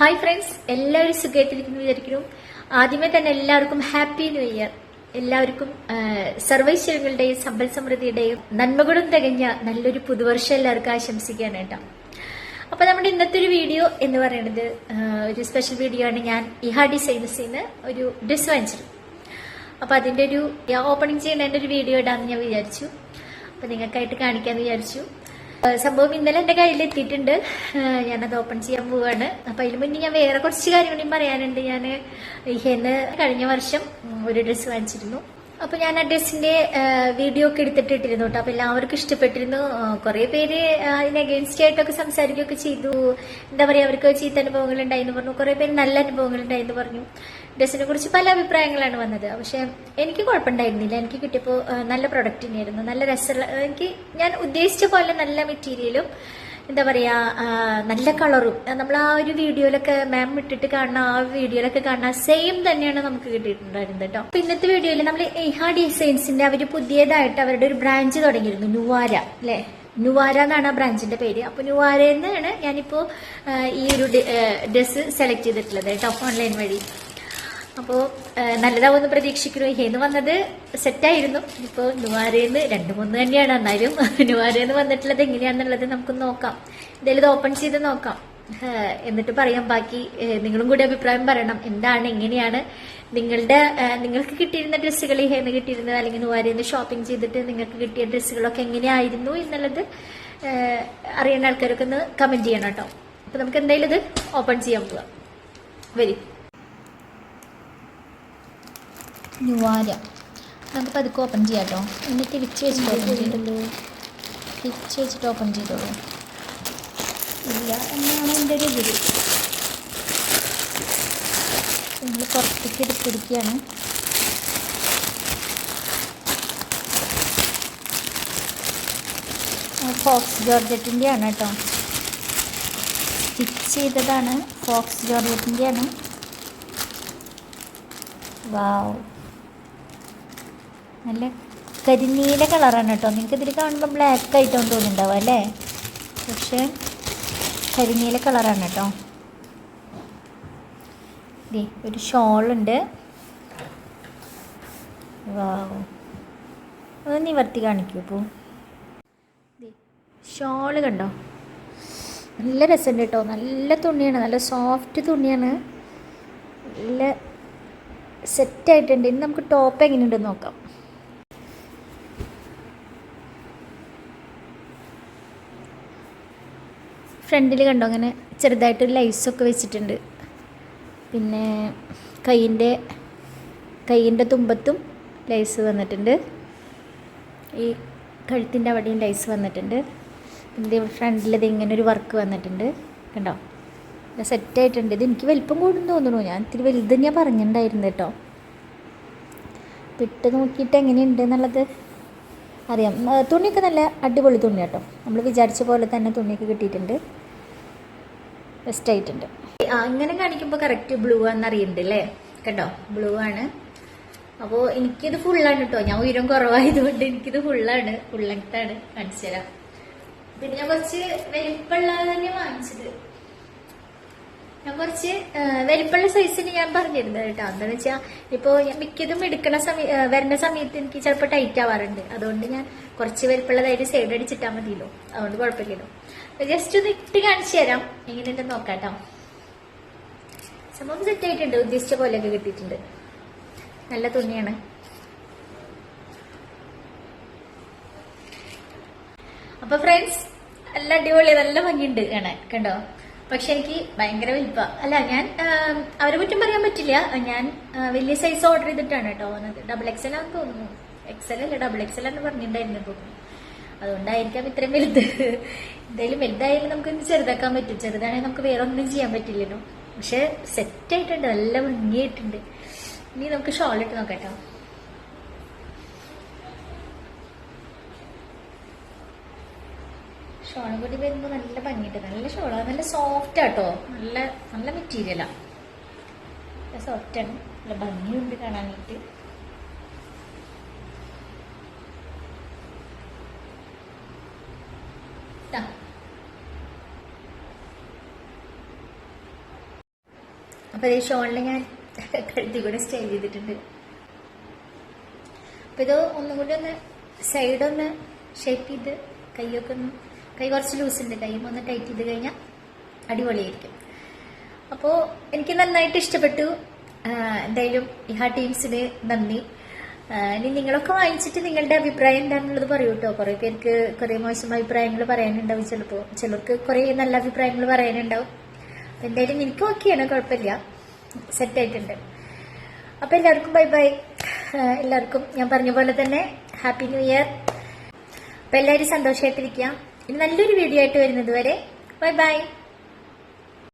Hi friends എല്ലാവരും സുഖമായിട്ടിരിക്കുന്നു വിചാരിക്കുന്നു. ആദ്യമേ തന്നെ എല്ലാവർക്കും ഹാപ്പി ന്യൂ ഇയർ എല്ലാവർക്കും സർവൈശ്വരങ്ങളുടെയും സമ്പൽ സമൃദ്ധിയുടെയും നന്മകളും തികഞ്ഞ നല്ലൊരു പുതുവർഷം എല്ലാവർക്കും ആശംസിക്കുകയാണ് കേട്ടോ. അപ്പൊ നമ്മുടെ ഇന്നത്തെ ഒരു വീഡിയോ എന്ന് പറയുന്നത് ഒരു സ്പെഷ്യൽ വീഡിയോ ആണ് ഞാൻ ഇഹാ ഡിസൈൻസിൽ നിന്ന് ഒരു ഡ്രസ് വാങ്ങിച്ചത്. അപ്പൊ അതിന്റെ ഒരു ഓപ്പണിംഗ് ചെയ്യുന്നതിന്റെ ഒരു വീഡിയോ ഇടാന്ന് ഞാൻ വിചാരിച്ചു. അപ്പൊ നിങ്ങൾക്കായിട്ട് കാണിക്കാന്ന് വിചാരിച്ചു. സംഭവം ഇന്നലെ എന്റെ കയ്യിൽ എത്തിയിട്ടുണ്ട്. ഞാനത് ഓപ്പൺ ചെയ്യാൻ പോവാണ്. അപ്പൊ അതിന് മുന്നേ ഞാൻ വേറെ കുറച്ച് കാര്യങ്ങളും പറയാനുണ്ട്. ഞാൻ ഇന്ന് കഴിഞ്ഞ വർഷം ഒരു ഡ്രസ് വാങ്ങിച്ചിരുന്നു. അപ്പൊ ഞാൻ ആ വീഡിയോ ഒക്കെ എടുത്തിട്ടിട്ടിരുന്നു കേട്ടോ അപ്പൊ എല്ലാവർക്കും ഇഷ്ടപ്പെട്ടിരുന്നു. കുറെ പേര് അതിന് അഗേൻസ്റ്റ് ആയിട്ടൊക്കെ സംസാരിക്കുകയൊക്കെ ചെയ്തു. എന്താ പറയാ അവർക്ക് ചീത്ത അനുഭവങ്ങൾ ഉണ്ടായിരുന്നു പറഞ്ഞു. കുറെ പേര് നല്ല അനുഭവങ്ങൾ ഉണ്ടായിരുന്നു പറഞ്ഞു. ഡ്രസ്സിനെ കുറിച്ച് പല അഭിപ്രായങ്ങളാണ് വന്നത്. പക്ഷെ എനിക്ക് കുഴപ്പമുണ്ടായിരുന്നില്ല. എനിക്ക് കിട്ടിയപ്പോൾ നല്ല പ്രൊഡക്റ്റ് തന്നെയായിരുന്നു. നല്ല രസമുള്ള എനിക്ക് ഞാൻ ഉദ്ദേശിച്ച പോലെ നല്ല മെറ്റീരിയലും എന്താ പറയാ നല്ല കളറും. നമ്മൾ ആ ഒരു വീഡിയോയിലൊക്കെ മാം ഇട്ടിട്ട് കാണുന്ന ആ വീഡിയോയിലൊക്കെ കാണുന്ന സെയിം തന്നെയാണ് നമുക്ക് കിട്ടിയിട്ടുണ്ടായിരുന്നത് കേട്ടോ അപ്പൊ ഇന്നത്തെ വീഡിയോയിൽ നമ്മൾ എഹാ ഡിസൈൻസിന്റെ അവർ പുതിയതായിട്ട് അവരുടെ ഒരു ബ്രാഞ്ച് തുടങ്ങിയിരുന്നു നുവാര അല്ലെ നുവാര എന്നാണ് ആ ബ്രാഞ്ചിന്റെ പേര്. അപ്പൊ നുവാരയിൽ നിന്നാണ് ഞാനിപ്പോ ഈ ഒരു ഡ്രസ് സെലക്ട് ചെയ്തിട്ടുള്ളത് കേട്ടോ ഓൺലൈൻ വഴി. അപ്പോ ഏഹ്, നല്ലതാവുമെന്ന് പ്രതീക്ഷിക്കുന്നു. ഹേന്ന് വന്നത് സെറ്റായിരുന്നു. ഇപ്പോ നുവാരേന്ന് രണ്ട് മൂന്ന് തന്നെയാണ്. എന്നാലും നുവാരേന്ന് വന്നിട്ടുള്ളത് എങ്ങനെയാണെന്നുള്ളത് നമുക്ക് നോക്കാം. എന്തായാലും ഇത് ഓപ്പൺ ചെയ്ത് നോക്കാം. എന്നിട്ട് പറയാം. ബാക്കി നിങ്ങളും കൂടി അഭിപ്രായം പറയണം. എന്താണ് എങ്ങനെയാണ് നിങ്ങളുടെ നിങ്ങൾക്ക് കിട്ടിയിരുന്ന ഡ്രസ്സുകൾ? ഹേന്ന് കിട്ടിയിരുന്നത് അല്ലെങ്കിൽ നുവാരേന്ന് ഷോപ്പിംഗ് ചെയ്തിട്ട് നിങ്ങൾക്ക് കിട്ടിയ ഡ്രസ്സുകളൊക്കെ എങ്ങനെയായിരുന്നു എന്നുള്ളത് അറിയുന്ന ആൾക്കാരൊക്കെ ഒന്ന് കമന്റ് ചെയ്യണം കേട്ടോ. അപ്പൊ നമുക്ക് എന്തായാലും ഇത് ഓപ്പൺ ചെയ്യാൻ പോവാം. വരും. ന്യൂവാര നമുക്ക് പതുക്കെ ഓപ്പൺ ചെയ്യാം കേട്ടോ എന്നിട്ട് തിരിച്ച് വെച്ചിട്ട് ഓപ്പൺ ചെയ്തല്ലോ തിരിച്ച് വെച്ചിട്ട് ഓപ്പൺ ചെയ്തോളൂ. ഇല്ല എന്നാണ് എന്റെ ഒരു ഇതിൽ നമ്മൾ പുറത്തേക്ക് എടുത്തിരിക്കുകയാണ് ഫോക്സ് ജോർജറ്റിന്റെ ആണ് കേട്ടോ. സ്റ്റിച്ച് ചെയ്തതാണ് ഫോക്സ് ജോർജറ്റിന്റെ ആണ് വാവ് നല്ല കരിനീല കളറാണ് കേട്ടോ. നിങ്ങൾക്ക് ഇതിൽ കാണുമ്പോൾ ബ്ലാക്ക് ആയിട്ടാണ് തോന്നുന്നുണ്ടാവും അല്ലേ? പക്ഷേ കരിനീല കളറാണ് കേട്ടോ. ദേ ഒരു ഷോളുണ്ട് അത് നിവർത്തി കാണിക്കൂ ഇപ്പോൾ ഷോൾ കണ്ടോ? നല്ല രസമുണ്ട് കേട്ടോ. നല്ല തുണിയാണ്. നല്ല സോഫ്റ്റ് തുണിയാണ്. നല്ല സെറ്റായിട്ടുണ്ട് ഇനി നമുക്ക് ടോപ്പ് എങ്ങനെയുണ്ടെന്ന് നോക്കാം. ഫ്രണ്ടിൽ കണ്ടോ? അങ്ങനെ ചെറുതായിട്ട് ലൈസൊക്കെ വെച്ചിട്ടുണ്ട്. പിന്നെ കൈയിന്റെ കൈയിന്റെ തുമ്പത്തും ലൈസ് വന്നിട്ടുണ്ട്. ഈ കഴുത്തിന്റെ അവിടെയും ലൈസ് വന്നിട്ടുണ്ട്. പിന്നെ ഫ്രണ്ടിലത് ഇങ്ങനെ ഒരു വർക്ക് വന്നിട്ടുണ്ട്. കണ്ടോ? സെറ്റായിട്ടുണ്ട് ഇത് എനിക്ക് വലിപ്പം കൂടും തോന്നുന്നു. ഞാൻ ഇത്തിരി വലുത് ഞാൻ പറഞ്ഞിട്ടുണ്ടായിരുന്നു കേട്ടോ. ഇട്ട് നോക്കിയിട്ട് എങ്ങനെയുണ്ട് എന്നുള്ളത് അറിയാം. തുണിയൊക്കെ നല്ല അടിപൊളി തുണി കേട്ടോ നമ്മൾ വിചാരിച്ച പോലെ തന്നെ തുണിയൊക്കെ കിട്ടിയിട്ടുണ്ട്. ബെസ്റ്റ് ആയിട്ടുണ്ട് അങ്ങനെ കാണിക്കുമ്പോൾ കറക്റ്റ് ബ്ലൂ ആണെന്ന് അറിയുന്നുണ്ട് അല്ലേ കേട്ടോ ബ്ലൂ ആണ്. അപ്പോൾ എനിക്കിത് ഫുള്ളാണ് കേട്ടോ ഞാൻ ഉയരം കുറവായതുകൊണ്ട് എനിക്കിത് ഫുള്ളാണ് ഫുൾ ലെങ്ത് ആണ്. കാണിച്ചു തരാം. പിന്നെ ഞാൻ കുറച്ച് വലിപ്പമുള്ളത് തന്നെ വാങ്ങിച്ചത്. ഞാൻ കുറച്ച് വലിപ്പമുള്ള സൈസിന് ഞാൻ പറഞ്ഞിരുന്നത് കേട്ടോ. എന്താണെന്ന് വെച്ചാൽ ഇപ്പോൾ ഞാൻ മിക്കതും എടുക്കുന്ന സമയ വരുന്ന സമയത്ത് എനിക്ക് ചിലപ്പോൾ ടൈറ്റ് ആവാറുണ്ട്. അതുകൊണ്ട് ഞാൻ കുറച്ച് വലിപ്പമുള്ളതായിട്ട് സൈഡ് അടിച്ചിട്ടാൽ മതിയല്ലോ. അതുകൊണ്ട് കുഴപ്പമില്ലല്ലോ. ജസ്റ്റ് ഒന്ന് ഇട്ട് കാണിച്ചു തരാം. എങ്ങനെയുണ്ടെന്ന് നോക്കാട്ടോ സംഭവം സെറ്റ് ആയിട്ടുണ്ട്. ഉദ്ദേശിച്ച പോലെയൊക്കെ കിട്ടിയിട്ടുണ്ട്. നല്ല തുണിയാണ്. അപ്പൊ ഫ്രണ്ട്സ് നല്ല അടിപൊളി നല്ല ഭംഗിയുണ്ട്. കാണാൻ കണ്ടോ? പക്ഷെ എനിക്ക് ഭയങ്കര വലിപ്പ. അല്ല ഞാൻ അവരെ കുറ്റം പറയാൻ പറ്റില്ല. ഞാൻ വലിയ സൈസ് ഓർഡർ ചെയ്തിട്ടാണ് കേട്ടോ ഡബിൾ എക്സൽ ആണെന്ന് തോന്നുന്നു. എക്സൽ അല്ല ഡബിൾ എക്സൽ എന്ന് പറഞ്ഞിട്ടുണ്ടായിരുന്നു തോന്നുന്നു അതുകൊണ്ടായിരിക്കാം ഇത്രയും വലുത്. എന്തായാലും വലുതായാലും നമുക്ക് ചെറുതാക്കാൻ പറ്റും. ചെറുതാണെങ്കിൽ നമുക്ക് വേറെ ഒന്നും ചെയ്യാൻ പറ്റില്ലല്ലോ. പക്ഷെ സെറ്റ് ആയിട്ടുണ്ട്. നല്ല ഭംഗിയായിട്ടുണ്ട്. ഇനി നമുക്ക് ഷോൾ ഇട്ട് നോക്കാം കേട്ടോ ഷോളും കൂടി വരുമ്പോൾ നല്ല ഭംഗിയുണ്ട്. നല്ല ഷോളാണ് നല്ല സോഫ്റ്റ് ആട്ടോ. നല്ല നല്ല മെറ്റീരിയലാ നല്ല സോഫ്റ്റ് ആണ്. നല്ല ഭംഗിയുണ്ട് കാണാനായിട്ട്. ദാ, അപ്പോൾ ഈ ഷോളിൽ ഞാൻ കഴുത്തി കൂടെ സ്റ്റൈൽ ചെയ്തിട്ടുണ്ട്. അപ്പോൾ ഇത് ഒന്നും കൂടി ഒന്ന് സൈഡൊന്ന് ഷേപ്പ് ചെയ്ത് കൈയൊക്കെ ഒന്ന് കൈ കുറച്ച് ഉണ്ട്. കൈ ഒന്ന് ടൈറ്റ് ചെയ്ത് കഴിഞ്ഞാൽ അടിപൊളിയായിരിക്കും. അപ്പോൾ എനിക്ക് നന്നായിട്ട് ഇഷ്ടപ്പെട്ടു. എന്തായാലും ഈ ഹാ ടീംസിന് നന്ദി. ഇനി നിങ്ങളൊക്കെ വായിച്ചിട്ട് നിങ്ങളുടെ അഭിപ്രായം എന്താണെന്നുള്ളത് പറയൂ കേട്ടോ കുറേ പേർക്ക് കുറേ മോശം അഭിപ്രായങ്ങൾ പറയാനുണ്ടാവും ചിലപ്പോൾ ചിലർക്ക് കുറേ നല്ല അഭിപ്രായങ്ങൾ പറയാനുണ്ടാവും. അപ്പം എന്തായാലും എനിക്ക് ഓക്കെയാണ് കുഴപ്പമില്ല. സെറ്റ് ആയിട്ടുണ്ട്. അപ്പം എല്ലാവർക്കും ബൈ ബൈ എല്ലാവർക്കും ഞാൻ പറഞ്ഞ പോലെ തന്നെ ഹാപ്പി ന്യൂ ഇയർ അപ്പം എല്ലാവരും സന്തോഷമായിട്ടിരിക്കുക ഇനി നല്ലൊരു വീഡിയോ ആയിട്ട് വരുന്നത് വരെ ബൈ ബൈ